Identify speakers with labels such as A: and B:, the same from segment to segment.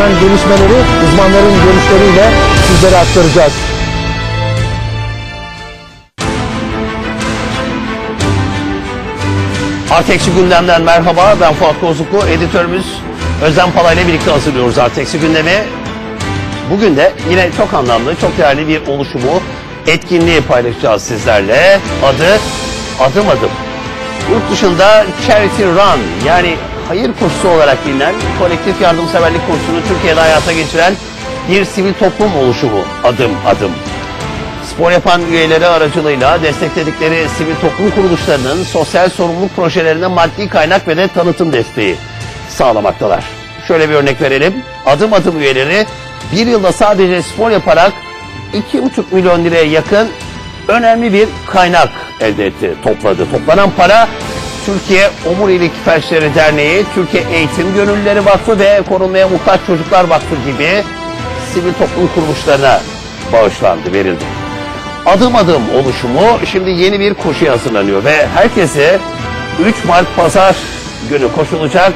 A: yaşanan gelişmeleri uzmanların görüşleriyle sizlere aktaracağız.
B: Arteksi gündemden merhaba. Ben Fuat Kozuklu. Editörümüz Özlem Pala ile birlikte hazırlıyoruz Arteksi gündemi. Bugün de yine çok anlamlı, çok değerli bir oluşumu, etkinliği paylaşacağız sizlerle. Adı Adım Adım. Yurt dışında Charity Run yani hayır koşusu olarak bilinen kolektif yardımseverlik kursunu Türkiye'de hayata geçiren bir sivil toplum oluşumu Adım Adım. Spor yapan üyeleri aracılığıyla destekledikleri sivil toplum kuruluşlarının sosyal sorumluluk projelerine maddi kaynak ve de tanıtım desteği sağlamaktalar. Şöyle bir örnek verelim. Adım adım üyeleri bir yılda sadece spor yaparak 2,5 milyon liraya yakın önemli bir kaynak elde etti, topladı. Toplanan para Türkiye Omurilik Felçleri Derneği, Türkiye Eğitim Gönüllüleri Vakfı ve Korunmaya Muhtaç Çocuklar Vakfı gibi sivil toplum kuruluşlarına bağışlandı, verildi. Adım adım oluşumu şimdi yeni bir koşuya hazırlanıyor ve herkese 3 Mart Pazar günü koşulacak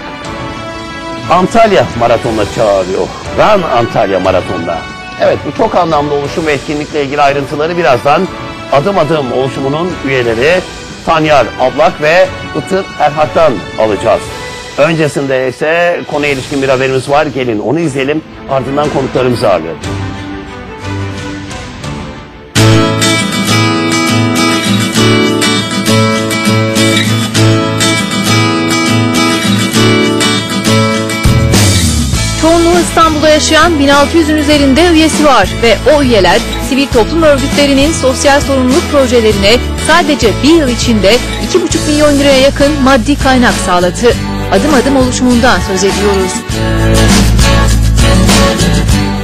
B: Antalya Maratonu'na çağırıyor. Run Antalya Maratonu'na. Evet bu çok anlamlı oluşum ve etkinlikle ilgili ayrıntıları birazdan adım adım oluşumunun üyeleri Tanyar Ablak ve Itır Erhak'tan alacağız. Öncesinde ise konuya ilişkin bir haberimiz var. Gelin onu izleyelim. Ardından konuklarımızı ağırlayalım.
C: Çoğunluğu İstanbul'da yaşayan 1600'ün üzerinde üyesi var ve o üyeler sivil toplum örgütlerinin sosyal sorumluluk projelerine sadece bir yıl içinde 2,5 milyon liraya yakın maddi kaynak sağladı. Adım adım oluşumundan söz ediyoruz.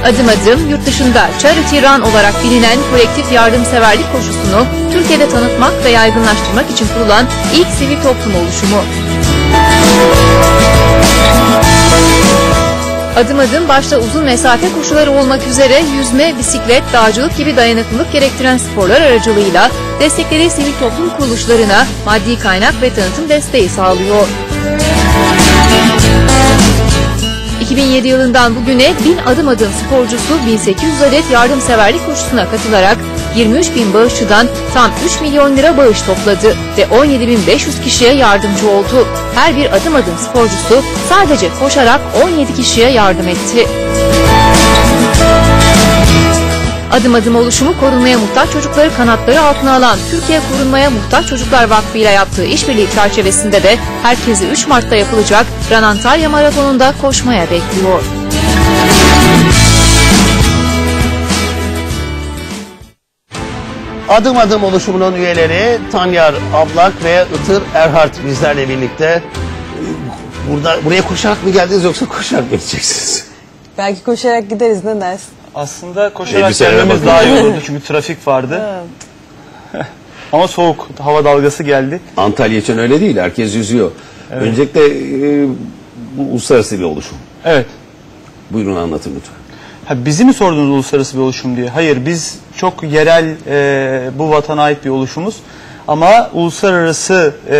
C: Adım adım yurt dışında Charity Run olarak bilinen kolektif yardımseverlik koşusunu Türkiye'de tanıtmak ve yaygınlaştırmak için kurulan ilk sivil toplum oluşumu. Adım adım başta uzun mesafe koşuları olmak üzere yüzme, bisiklet, dağcılık gibi dayanıklılık gerektiren sporlar aracılığıyla destekleri sivil toplum kuruluşlarına maddi kaynak ve tanıtım desteği sağlıyor. 2007 yılından bugüne 1000 adım adım sporcusu 1800 adet yardımseverlik koşusuna katılarak 23 bin bağışçıdan tam 3 milyon lira bağış topladı ve 17.500 kişiye yardımcı oldu. Her bir adım adım sporcusu sadece koşarak 17 kişiye yardım etti. Adım adım oluşumu korunmaya muhtaç çocukları kanatları altına alan Türkiye Korunmaya Muhtaç Çocuklar Vakfı ile yaptığı işbirliği çerçevesinde de herkesi 3 Mart'ta yapılacak Run Antalya Maratonu'nda koşmaya bekliyor.
B: Adım adım oluşumunun üyeleri Tanyar Ablak ve Itır Erhart bizlerle birlikte. Burada buraya koşarak mı geldiniz yoksa koşarak mı gideceksiniz?
D: Belki koşarak gideriz ne dersin?
E: Aslında koşarak
B: Elbiselere
E: gelmemiz
B: bakın.
E: daha iyi olurdu çünkü trafik vardı. Ama soğuk hava dalgası geldi.
B: Antalya için öyle değil. Herkes yüzüyor. Öncelikle e, bu uluslararası bir oluşum.
E: Evet.
B: Buyurun anlatın lütfen.
E: Ha, bizi mi sordunuz uluslararası bir oluşum diye? Hayır biz çok yerel e, bu vatana ait bir oluşumuz. Ama uluslararası e,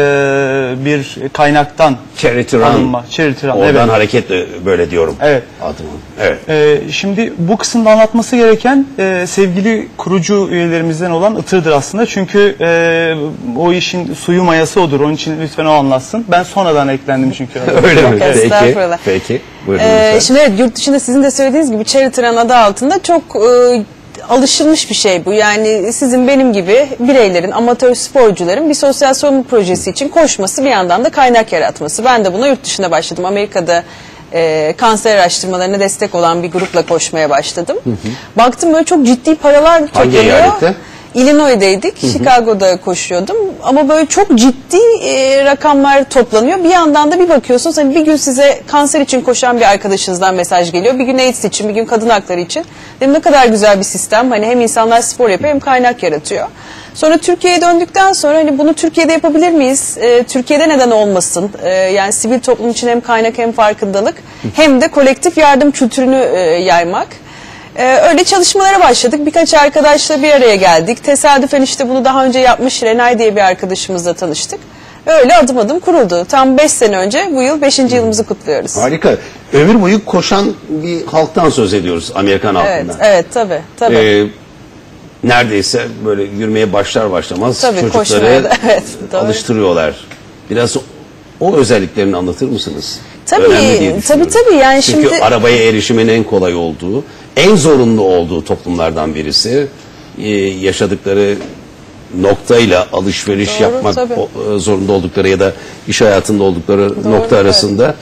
E: bir kaynaktan
B: Charity Run.
E: alınma. Charity Run,
B: Oradan
E: evet.
B: hareketle böyle diyorum.
E: Evet.
B: Adım. Evet.
E: Ee, şimdi bu kısımda anlatması gereken e, sevgili kurucu üyelerimizden olan Itır'dır aslında. Çünkü e, o işin suyu mayası odur. Onun için lütfen o anlatsın. Ben sonradan eklendim çünkü.
B: Öyle mi? Peki.
D: estağfurullah.
B: Peki. Buyurun
D: Ee,
B: lütfen.
D: şimdi evet yurt dışında sizin de söylediğiniz gibi Charity Run adı altında çok e, alışılmış bir şey bu. Yani sizin benim gibi bireylerin, amatör sporcuların bir sosyal sorumluluk projesi için koşması bir yandan da kaynak yaratması. Ben de buna yurt dışında başladım. Amerika'da e, kanser araştırmalarına destek olan bir grupla koşmaya başladım. Baktım böyle çok ciddi paralar toplanıyor.
B: eyalette?
D: Illinois'deydik. Chicago'da koşuyordum. Ama böyle çok ciddi e, rakamlar toplanıyor. Bir yandan da bir bakıyorsunuz hani bir gün size kanser için koşan bir arkadaşınızdan mesaj geliyor. Bir gün AIDS için, bir gün kadın hakları için. Dedim ne kadar güzel bir sistem. Hani hem insanlar spor yapıyor hem kaynak yaratıyor. Sonra Türkiye'ye döndükten sonra hani bunu Türkiye'de yapabilir miyiz? E, Türkiye'de neden olmasın? E, yani sivil toplum için hem kaynak hem farkındalık hem de kolektif yardım kültürünü e, yaymak. Ee, öyle çalışmalara başladık. Birkaç arkadaşla bir araya geldik. Tesadüfen işte bunu daha önce yapmış Renay diye bir arkadaşımızla tanıştık. Öyle adım adım kuruldu. Tam 5 sene önce bu yıl 5. yılımızı kutluyoruz.
B: Harika. Ömür boyu koşan bir halktan söz ediyoruz Amerikan
D: Evet,
B: halkından.
D: evet tabii. tabii.
B: Ee, neredeyse böyle yürümeye başlar başlamaz
D: Tabii,
B: çocukları
D: da- evet, doğru.
B: alıştırıyorlar. Biraz o, o özelliklerini anlatır mısınız?
D: Tabii,
B: Önemli diye
D: tabii,
B: düşünüyorum.
D: tabii. Yani
B: Çünkü
D: şimdi-
B: arabaya erişimin en kolay olduğu, en zorunlu olduğu toplumlardan birisi. Ee, yaşadıkları noktayla alışveriş
D: Doğru,
B: yapmak
D: tabii.
B: o- e, zorunda oldukları ya da iş hayatında oldukları nokta
D: evet.
B: arasında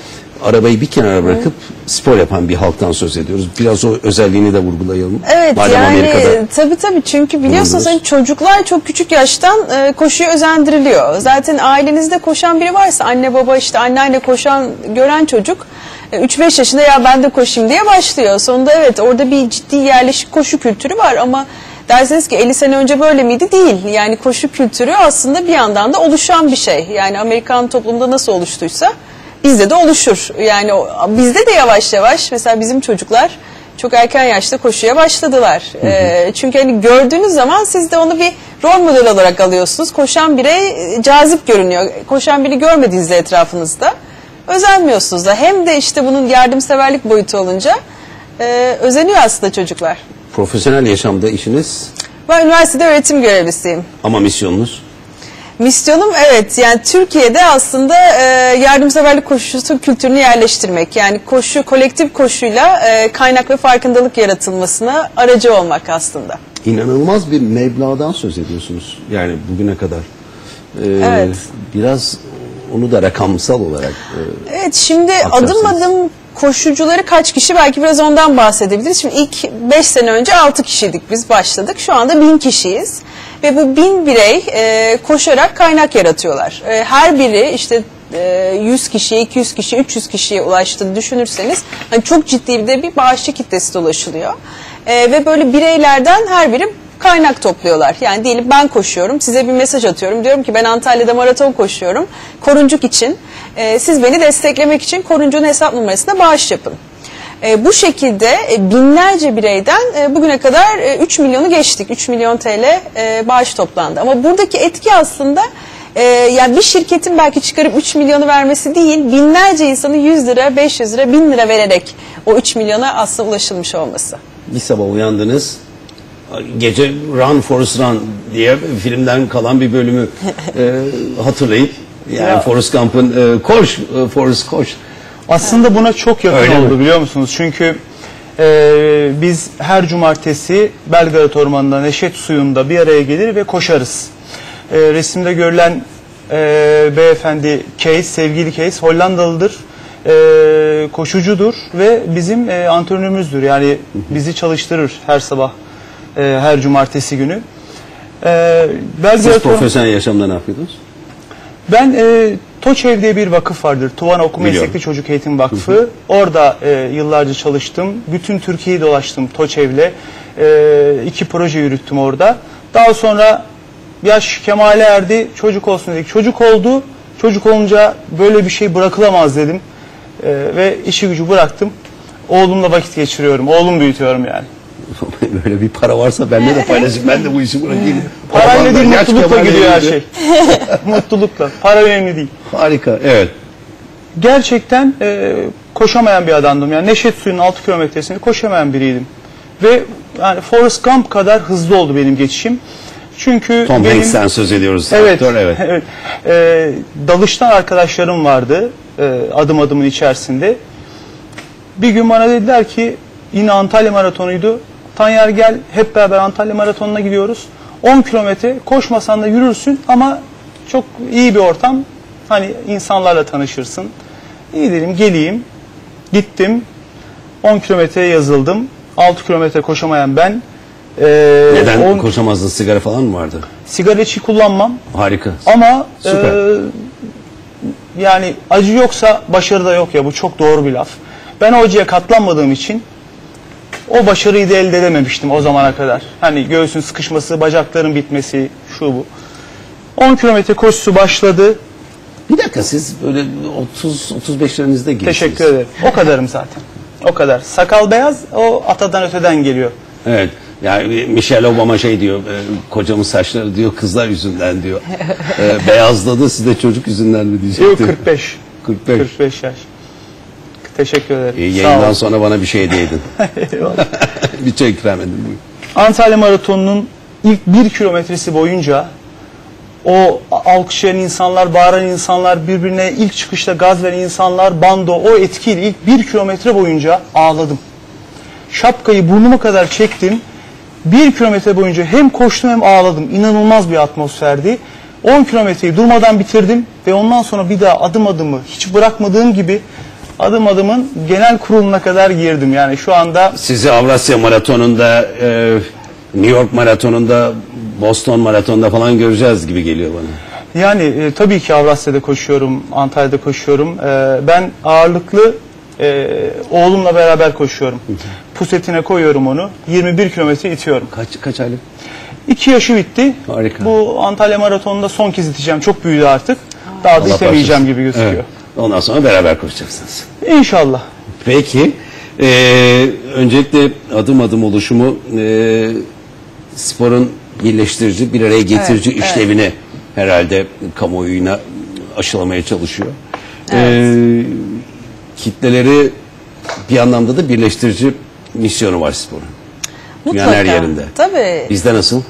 B: arabayı bir kenara bırakıp spor yapan bir halktan söz ediyoruz. Biraz o özelliğini de vurgulayalım.
D: Evet
B: Madem
D: yani
B: Amerika'da
D: tabii tabii çünkü biliyorsunuz hani çocuklar çok küçük yaştan e, koşuya özendiriliyor. Zaten ailenizde koşan biri varsa anne baba işte anneanne koşan gören çocuk 3-5 yaşında ya ben de koşayım diye başlıyor. Sonunda evet orada bir ciddi yerleşik koşu kültürü var ama derseniz ki 50 sene önce böyle miydi? Değil. Yani koşu kültürü aslında bir yandan da oluşan bir şey. Yani Amerikan toplumunda nasıl oluştuysa bizde de oluşur. Yani bizde de yavaş yavaş mesela bizim çocuklar çok erken yaşta koşuya başladılar. Ee, çünkü hani gördüğünüz zaman siz de onu bir rol model olarak alıyorsunuz. Koşan birey e, cazip görünüyor. Koşan biri görmediğinizde etrafınızda özenmiyorsunuz da. Hem de işte bunun yardımseverlik boyutu olunca e, özeniyor aslında çocuklar.
B: profesyonel yaşamda işiniz
D: Ben üniversitede öğretim görevlisiyim.
B: ama misyonunuz
D: Misyonum evet yani Türkiye'de aslında e, yardımseverlik koşusu kültürünü yerleştirmek. Yani koşu kolektif koşuyla e, kaynak ve farkındalık yaratılmasına aracı olmak aslında.
B: inanılmaz bir meblağdan söz ediyorsunuz. Yani bugüne kadar. Ee,
D: Evet.
B: Biraz onu da rakamsal olarak e,
D: Evet şimdi adım adım koşucuları kaç kişi belki biraz ondan bahsedebiliriz. Şimdi ilk 5 sene önce 6 kişiydik biz başladık. Şu anda 1000 kişiyiz. Ve bu 1000 birey e, koşarak kaynak yaratıyorlar. E, her biri işte e, 100 kişiye, 200 kişiye, 300 kişiye ulaştığını düşünürseniz hani çok ciddi bir de bir bağışçı kitlesi dolaşılıyor. E, ve böyle bireylerden her biri kaynak topluyorlar. Yani diyelim ben koşuyorum, size bir mesaj atıyorum. Diyorum ki ben Antalya'da maraton koşuyorum. Koruncuk için. Ee, siz beni desteklemek için Koruncuk'un hesap numarasına bağış yapın. Ee, bu şekilde e, binlerce bireyden e, bugüne kadar e, 3 milyonu geçtik. 3 milyon TL e, bağış toplandı. Ama buradaki etki aslında e, yani bir şirketin belki çıkarıp 3 milyonu vermesi değil, binlerce insanın 100 lira, 500 lira, 1000 lira vererek o 3 milyona aslında ulaşılmış olması.
B: bir sabah uyandınız gece Run Forrest Run diye filmden kalan bir bölümü e, hatırlayıp yani
E: Ya.
B: Forrest Gump'ın e, koş e, Forrest koş
E: Aslında buna çok yakın
B: Öyle
E: oldu
B: mi?
E: biliyor musunuz? Çünkü e, biz her cumartesi Belgrad Ormanı'nda Neşet Suyu'nda bir araya gelir ve koşarız. E, resimde görülen e, beyefendi Case, sevgili Case Hollandalıdır. E, koşucudur ve bizim e, antrenörümüzdür. Yani bizi çalıştırır her sabah, e, her cumartesi günü. E, Belgrad
B: siz profesyonel yaşamda ne yapıyordunuz?
E: ben e, TOÇEV diye bir vakıf vardır. Tuvan Okuma. Meslekli Çocuk Eğitim Vakfı. Orada e, yıllarca çalıştım. Bütün Türkiye'yi dolaştım TOÇEV'le. E, iki proje yürüttüm orada. Daha sonra yaş kemale erdi. Çocuk olsun dedik. Çocuk oldu. Çocuk olunca böyle bir şey bırakılamaz dedim. E, ve işi gücü bıraktım. Oğlumla vakit geçiriyorum. Oğlum büyütüyorum yani.
B: Böyle bir para varsa benimle de paylaşın ben de bu işi bırakayım.
E: Parayla değil
B: Yaş
E: mutlulukla gidiyor her şey. mutlulukla. Para önemli değil.
B: Harika evet.
E: gerçekten e, koşamayan bir adamdım. Yani Neşet Suyu'nun 6 kilometresini koşamayan biriydim. Ve yani Forrest Gump kadar hızlı oldu benim geçişim. Çünkü
B: Tom
E: benim,
B: Hanks'ten söz ediyoruz.
E: Evet,
B: Aktör, evet.
E: evet. E, dalıştan arkadaşlarım vardı e, adım adımın içerisinde. Bir gün bana dediler ki yine Antalya Maratonu'ydu. Tanyer gel hep beraber Antalya Maratonu'na gidiyoruz. 10 kilometre koşmasan da yürürsün ama çok iyi bir ortam. Hani insanlarla tanışırsın. İyi dedim geleyim. Gittim. 10 kilometreye yazıldım. 6 kilometre koşamayan ben. Ee,
B: Neden
E: on-
B: koşamazdın sigara falan mı vardı?
E: sigara içi kullanmam.
B: Harika.
E: Ama
B: Süper.
E: e, yani acı yoksa başarı da yok ya bu çok doğru bir laf. Ben o acıya katlanmadığım için o başarıyı da elde edememiştim o zamana kadar. Hani göğsün sıkışması, bacakların bitmesi, şu bu. 10 kilometre koşusu başladı.
B: Bir dakika siz böyle 30 35'lerinizde girsiniz.
E: Teşekkür ederim. O kadarım zaten. O kadar. Sakal beyaz o atadan öteden geliyor.
B: Evet. Yani Michelle Obama şey diyor, e, kocamın saçları diyor kızlar yüzünden diyor. E, beyazladı siz de çocuk yüzünden mi
E: Yok
B: diyecektim.
E: 45.
B: 45.
E: 45 yaş. Teşekkür ederim. Sağ
B: yayından sonra bana bir şey hediye edin.
E: Eyvallah.
B: bir çay ikram edin. buyurun.
E: Antalya Maratonu'nun ilk bir kilometresi boyunca o alkışlayan insanlar, bağıran insanlar, birbirine ilk çıkışta gaz veren insanlar, bando o etkiyle ilk bir kilometre boyunca ağladım. Şapkayı burnuma kadar çektim. Bir kilometre boyunca hem koştum hem ağladım. İnanılmaz bir atmosferdi. 10 kilometreyi durmadan bitirdim ve ondan sonra bir daha adım adımı hiç bırakmadığım gibi adım adımın genel kuruluna kadar girdim. Yani şu anda
B: Sizi Avrasya Maratonu'nda, e, New York Maratonu'nda, Boston Maratonu'nda falan göreceğiz gibi geliyor bana.
E: Yani e, tabii ki Avrasya'da koşuyorum, Antalya'da koşuyorum. E, ben ağırlıklı e, oğlumla beraber koşuyorum. Pusetine koyuyorum onu. 21 kilometre itiyorum.
B: Kaç kaç aylık?
E: 2 yaşı bitti.
B: Harika.
E: Bu Antalya Maratonunda son kez iteceğim. Çok büyüdü artık. Daha da
B: Allah
E: itemeyeceğim
B: bağışlasın.
E: gibi gözüküyor.
B: Evet. Ondan sonra beraber koşacaksınız.
E: İnşallah.
B: Peki, e, öncelikle adım adım oluşumu e, sporun birleştirici, bir araya getirici
D: Evet,
B: işlevini herhalde kamuoyuna aşılamaya çalışıyor. E, kitleleri bir anlamda da birleştirici misyonu var sporun. Dünyanın her yerinde.
D: Tabii.
B: Bizde nasıl?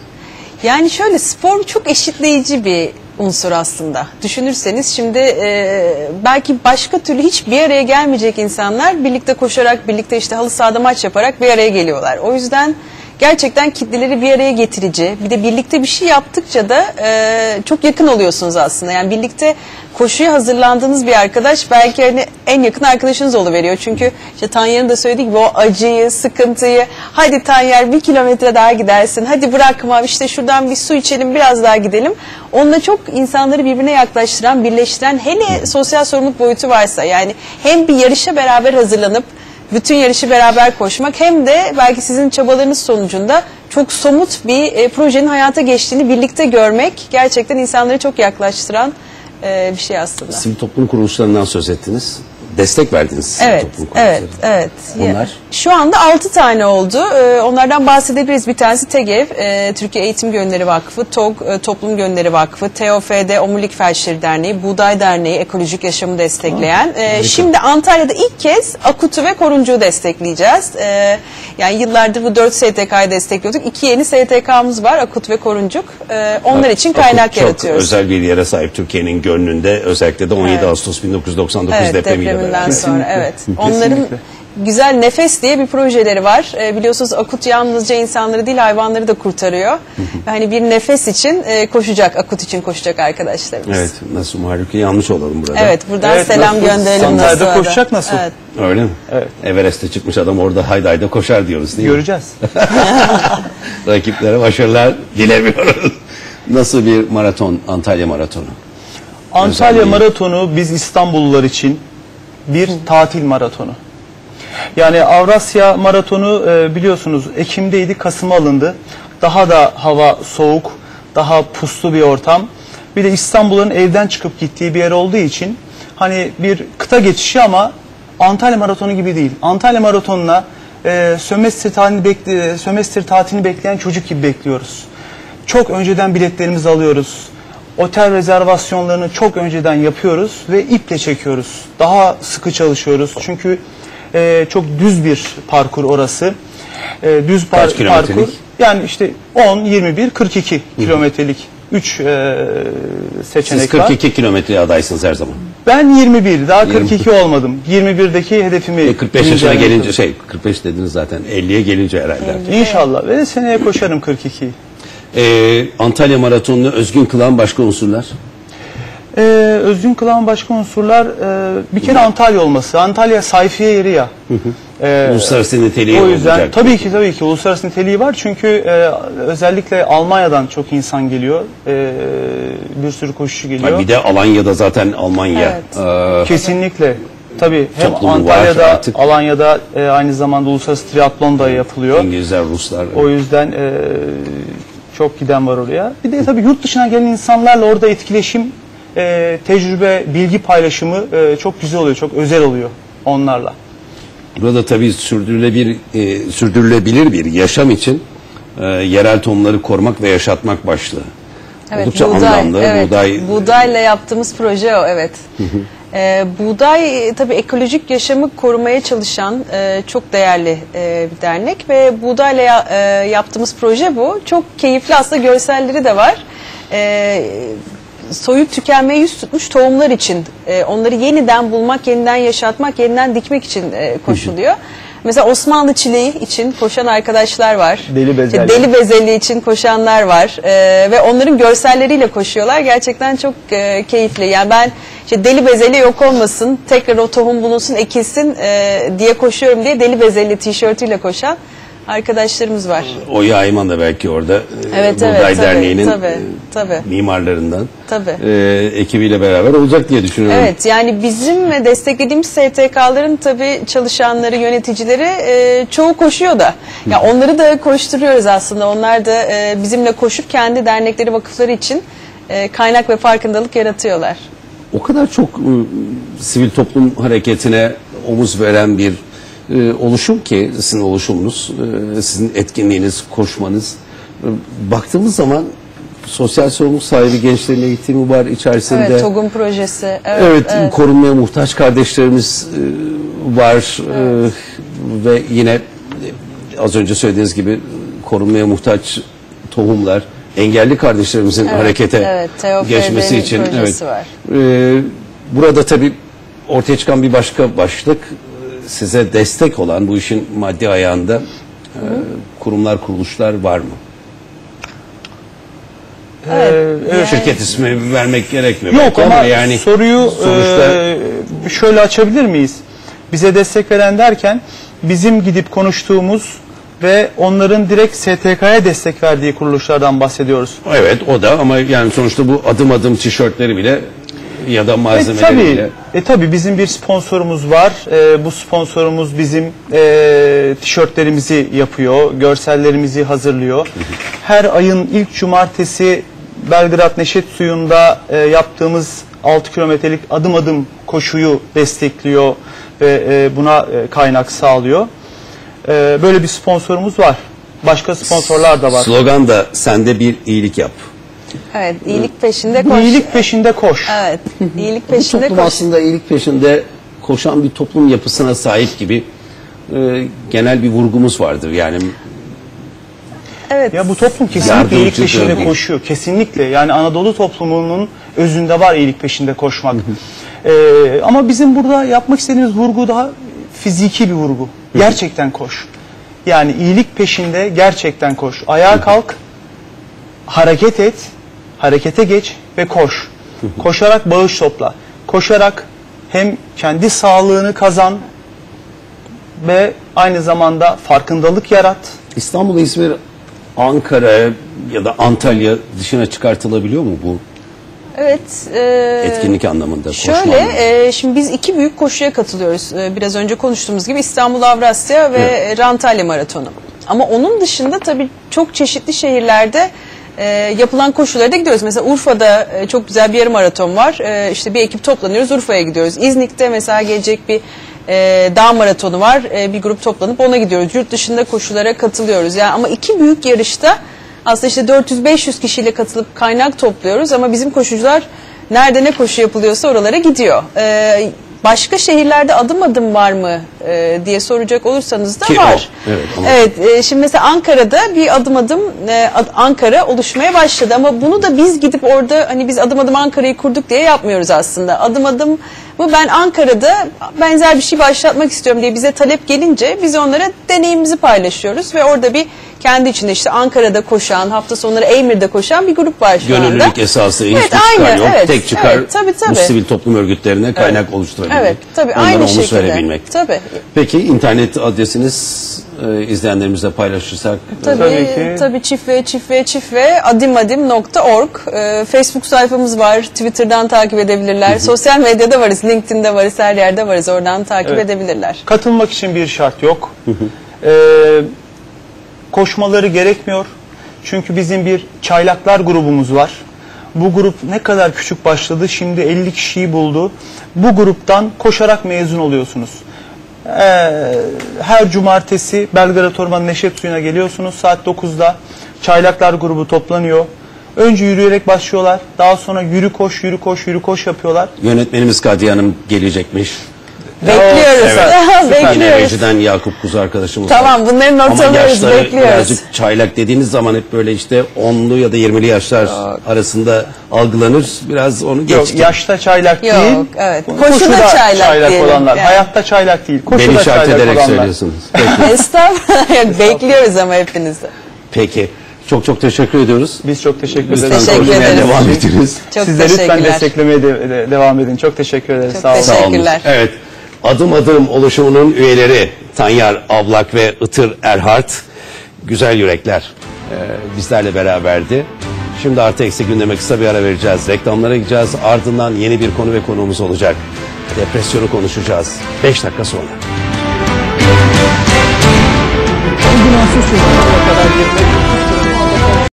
D: Yani şöyle spor çok eşitleyici bir unsur aslında. Düşünürseniz şimdi e, belki başka türlü hiç bir araya gelmeyecek insanlar birlikte koşarak, birlikte işte halı sahada maç yaparak bir araya geliyorlar. O yüzden gerçekten kitleleri bir araya getirici. Bir de birlikte bir şey yaptıkça da e, çok yakın oluyorsunuz aslında. Yani birlikte koşuya hazırlandığınız bir arkadaş belki hani en yakın arkadaşınız oluveriyor. Çünkü işte Tanyer'in de söylediği gibi o acıyı, sıkıntıyı hadi Tanyer bir kilometre daha gidersin. Hadi bırakma işte şuradan bir su içelim biraz daha gidelim. Onunla çok insanları birbirine yaklaştıran, birleştiren hele sosyal sorumluluk boyutu varsa yani hem bir yarışa beraber hazırlanıp bütün yarışı beraber koşmak hem de belki sizin çabalarınız sonucunda çok somut bir e, projenin hayata geçtiğini birlikte görmek gerçekten insanları çok yaklaştıran e, bir şey aslında.
B: Sivil toplum kuruluşlarından söz ettiniz. Destek verdiniz
D: Evet, evet, evet. Ya, Şu anda 6 tane oldu. Ee, onlardan bahsedebiliriz. Bir tanesi TEGEV, e, Türkiye Eğitim Gönülleri Vakfı, TOG, e, Toplum Gönülleri Vakfı, TOFD, Omurilik Felçleri Derneği, Buğday Derneği, ekolojik yaşamı destekleyen. Ee, şimdi Antalya'da ilk kez Akut'u ve Koruncu'yu destekleyeceğiz. Ee, yani yıllardır bu 4 STK'yı destekliyorduk. İki yeni STK'mız var, Akut ve Koruncuk. Onlar için kaynak
B: Akut çok
D: yaratıyoruz.
B: özel bir yere sahip Türkiye'nin gönlünde özellikle de 17 Ağustos 1999
D: Evet,
B: depremiyle beraber.
D: sonra evet.
E: Kesinlikle.
D: Onların güzel nefes diye bir projeleri var. Ee, biliyorsunuz Akut yalnızca insanları değil hayvanları da kurtarıyor. hani bir nefes için e, koşacak, Akut için koşacak arkadaşlarımız.
B: Evet, nasıl Haluk'u yanlış olalım burada.
D: Evet, buradan
E: Evet,
D: selam
E: nasıl?
D: gönderelim da.
E: koşacak nasıl?
D: Evet.
B: Öyle mi?
E: Evet.
B: Everest'e çıkmış adam orada haydi haydi koşar diyoruz değil mi?
E: Göreceğiz.
B: Rakiplere başarılar dilemiyoruz. Nasıl bir maraton, Antalya maratonu?
E: Antalya
B: Özelliği.
E: Maratonu biz İstanbullular için bir tatil maratonu. Yani Avrasya Maratonu e, biliyorsunuz Ekim'deydi, Kasım'a alındı. Daha da hava soğuk, daha puslu bir ortam. Bir de İstanbul'un evden çıkıp gittiği bir yer olduğu için hani bir kıta geçişi ama Antalya Maratonu gibi değil. Antalya Maratonu'na e, sömestr, tatilini bekle, sömestr tatilini bekleyen çocuk gibi bekliyoruz. Çok önceden biletlerimizi alıyoruz. Otel rezervasyonlarını çok önceden yapıyoruz ve iple çekiyoruz. Daha sıkı çalışıyoruz. Çünkü e, çok düz bir parkur orası. E, düz par-
B: Kaç
E: parkur. Yani işte 10, 21, 42 kilometrelik 3 seçenek
B: Siz
E: var.
B: 42 kilometreye adaysınız her zaman.
E: Ben 21, daha
B: 20.
E: 42 olmadım. 21'deki hedefimi
B: E, 45 yaşına gelince şey 45 dediniz zaten 50'ye gelince herhalde.
E: İnşallah ve seneye koşarım 42'yi.
B: Ee, Antalya maratonunu özgün kılan başka unsurlar?
E: Ee, özgün kılan başka unsurlar e, bir kere Antalya olması. Antalya sayfiye yeri ya. Ee,
B: Uluslararası niteliği
E: o yüzden
B: olacak.
E: tabii ki tabii ki uluslararası niteliği var çünkü e, özellikle Almanya'dan çok insan geliyor. E, bir sürü koşucu geliyor.
B: Ha, bir de Alanya'da zaten Almanya.
D: Evet.
B: Ee,
E: Kesinlikle. Tabii hem
B: Toplumu var
E: Antalya'da,
B: artık.
E: Alanya'da e, aynı zamanda uluslararası triatlon da yapılıyor.
B: İngilizler, Ruslar.
E: O yüzden e, çok giden var oraya. Bir de tabii yurt dışına gelen insanlarla orada etkileşim, e, tecrübe, bilgi paylaşımı e, çok güzel oluyor, çok özel oluyor onlarla.
B: Burada tabii sürdürülebilir, e, sürdürülebilir bir yaşam için e, yerel tohumları korumak ve yaşatmak başlığı.
D: Evet,
B: Oldukça
D: buğday,
B: anlamlı.
D: evet.
B: Buğday
D: Buğdayla yaptığımız proje o, evet. Ee, buğday e, tabii ekolojik yaşamı korumaya çalışan e, çok değerli e, bir dernek ve buğdayla ya- e, yaptığımız proje bu. Çok keyifli aslında görselleri de var. E, soyup tükenmeye yüz tutmuş tohumlar için e, onları yeniden bulmak, yeniden yaşatmak, yeniden dikmek için e, koşuluyor. Mesela Osmanlı çileği için koşan arkadaşlar var.
A: Deli
D: İşte
A: bezelye.
D: deli bezelye için koşanlar var Ee, ve onların görselleriyle koşuyorlar. Gerçekten çok e, keyifli. Yani ben işte deli bezelye yok olmasın, tekrar o tohum bulunsun, ekilsin e, diye koşuyorum diye deli bezelye tişörtüyle koşan arkadaşlarımız var.
B: o yayman da belki orada e,
D: Evet,
B: Buğday
D: evet,
B: Derneği'nin
D: tabii, tabii.
B: mimarlarından
D: Tabii.
B: e, ekibiyle beraber olacak diye düşünüyorum.
D: Evet yani bizim ve desteklediğimiz STK'ların tabii çalışanları, yöneticileri e, çoğu koşuyor da. Ya onları da koşturuyoruz aslında. Onlar da e, bizimle koşup kendi dernekleri, vakıfları için e, kaynak ve farkındalık yaratıyorlar.
B: O kadar çok e, sivil toplum hareketine omuz veren bir e, oluşum ki sizin oluşumunuz, e, sizin etkinliğiniz, koşmanız. E, baktığımız zaman sosyal sorumluluk sahibi gençlerin eğitimi var içerisinde.
D: Evet, TOG'un projesi. Evet,
B: Evet, korunmaya muhtaç kardeşlerimiz e, var E, ve yine e, az önce söylediğiniz gibi korunmaya muhtaç tohumlar, engelli kardeşlerimizin
D: Evet,
B: harekete
D: evet,
B: geçmesi için
D: projesi var.
B: E, burada tabii ortaya çıkan bir başka başlık e, size destek olan bu işin maddi ayağında e, kurumlar, kuruluşlar var mı?
E: Ee, evet.
B: Şirket ismi vermek gerekmiyor.
E: Yok
B: belki
E: ama,
B: yani
E: soruyu
B: sonuçta
E: e, şöyle açabilir miyiz? Bize destek veren derken bizim gidip konuştuğumuz ve onların direkt STK'ya destek verdiği kuruluşlardan bahsediyoruz.
B: Evet o da ama yani sonuçta bu adım adım tişörtleri bile ya da
E: E,
B: malzemeleri
E: tabii, e, tabii bizim bir sponsorumuz var. E, bu sponsorumuz bizim e, tişörtlerimizi yapıyor, görsellerimizi hazırlıyor. Her ayın ilk cumartesi Belgrad Neşet Suyu'nda e, yaptığımız 6 kilometrelik adım adım koşuyu destekliyor ve e, buna e, kaynak sağlıyor. E, böyle bir sponsorumuz var. Başka sponsorlar da var.
B: Slogan da sende bir iyilik yap.
D: Evet, iyilik peşinde koş.
E: iyilik peşinde koş.
D: Evet, iyilik
B: Bu
D: peşinde
B: toplum
D: koş.
B: aslında iyilik peşinde koşan bir toplum yapısına sahip gibi e, genel bir vurgumuz vardır. Yani
D: Evet.
E: Ya bu toplum kesinlikle
B: Yardımcı
E: iyilik peşinde
B: tabii.
E: koşuyor. Kesinlikle. Yani Anadolu toplumunun özünde var iyilik peşinde koşmak. Ee, ama bizim burada yapmak istediğimiz vurgu daha fiziki bir vurgu. Gerçekten koş. Yani iyilik peşinde gerçekten koş. Ayağa kalk, hareket et, harekete geç ve koş. Koşarak bağış topla. Koşarak hem kendi sağlığını kazan ve aynı zamanda farkındalık yarat.
B: İstanbul, İzmir, Ankara ya da Antalya dışına çıkartılabiliyor mu bu
D: Evet. e,
B: etkinlik anlamında?
D: Şöyle, e, şimdi biz iki büyük koşuya katılıyoruz. E, biraz önce konuştuğumuz gibi İstanbul Avrasya ve
B: Evet.
D: Rantalya Maratonu. Ama onun dışında tabii çok çeşitli şehirlerde e, yapılan koşulara da gidiyoruz. Mesela Urfa'da e, çok güzel bir yarım maraton var. E, işte bir ekip toplanıyoruz, Urfa'ya gidiyoruz. İznik'te mesela gelecek bir e, dağ maratonu var. E, bir grup toplanıp ona gidiyoruz. Yurt dışında koşulara katılıyoruz. Yani ama iki büyük yarışta aslında işte 400-500 kişiyle katılıp kaynak topluyoruz ama bizim koşucular nerede ne koşu yapılıyorsa oralara gidiyor. Ee, başka şehirlerde adım adım var mı e, diye soracak olursanız da
B: Ki o,
D: var.
B: evet, ama-
D: Evet, e, şimdi mesela Ankara'da bir adım adım e, ad- Ankara oluşmaya başladı ama bunu da biz gidip orada hani biz adım adım Ankara'yı kurduk diye yapmıyoruz aslında. Adım adım bu ben Ankara'da benzer bir şey başlatmak istiyorum diye bize talep gelince biz onlara deneyimimizi paylaşıyoruz ve orada bir kendi içinde işte Ankara'da koşan, hafta sonları Eymir'de koşan bir grup var şu anda.
B: Gönüllülük esası iniş
D: Evet,
B: bir çıkar
D: aynı,
B: yok.
D: evet,
B: Tek çıkar
D: evet, tabii, tabii.
B: bu sivil toplum örgütlerine kaynak oluşturabilmek.
D: Evet, tabii
B: Onlara
D: aynı
B: omuz
D: şekilde.
B: verebilmek.
D: Tabii.
B: Peki internet adresiniz e, izleyenlerimizle paylaşırsak.
D: Tabii,
E: Tabii
D: tabii,
E: ki.
D: çift çift çift adimadim.org ee, Facebook sayfamız var. Twitter'dan takip edebilirler. Sosyal medyada varız. LinkedIn'de varız. Her yerde varız. Oradan takip
E: Evet.
D: edebilirler.
E: Katılmak için bir şart yok. Ee, koşmaları gerekmiyor. Çünkü bizim bir çaylaklar grubumuz var. Bu grup ne kadar küçük başladı şimdi 50 kişiyi buldu. Bu gruptan koşarak mezun oluyorsunuz. Ee, her cumartesi Belgrad Ormanı Neşet Suyu'na geliyorsunuz saat 9'da. Çaylaklar grubu toplanıyor. Önce yürüyerek başlıyorlar. Daha sonra yürü koş, yürü koş, yürü koş yapıyorlar.
B: Yönetmenimiz Kadriye Hanım gelecekmiş.
D: Bekliyoruz.
B: Evet.
D: Bekliyoruz.
B: rejiden Yakup Kuz arkadaşımız
D: Tamam,
B: var.
D: bunları not
B: Ama
D: alıyoruz,
B: yaşları
D: bekliyoruz.
B: birazcık çaylak dediğiniz zaman hep böyle işte 10'lu ya da 20'li yaşlar arasında algılanır. Biraz onu
E: Yok,
B: geçtik.
E: yaşta çaylak
D: Yok,
E: değil.
D: evet.
E: Koşuda,
D: Koşuda çaylak diyelim.
E: olanlar.
D: Yani.
E: Hayatta çaylak değil. Koşuda
B: Beni işaret
E: çaylak
B: ederek
E: olanlar.
B: söylüyorsunuz. Peki.
D: Estağfurullah. Bekliyoruz ama hepinizi.
B: Peki. Çok çok teşekkür ediyoruz.
E: Biz çok teşekkür
B: Lütfen
E: ederiz.
D: Teşekkür
B: konuşmaya
D: ederiz.
B: devam ediniz.
D: Çok
E: Siz de lütfen
D: teşekkürler.
E: desteklemeye de- de- devam edin. Çok teşekkür ederiz.
D: Çok
E: Sağ olun.
D: teşekkür-
B: Sağ olun.
D: Teşekkürler.
B: Evet. Adım adım oluşumunun üyeleri Tanyar Ablak ve Itır Erhart güzel yürekler e, bizlerle beraberdi. Şimdi artı eksi gündeme kısa bir ara vereceğiz. Reklamlara gideceğiz. Ardından yeni bir konu ve konuğumuz olacak. Depresyonu konuşacağız. 5 dakika sonra.
A: Bugün ansız kadar girmek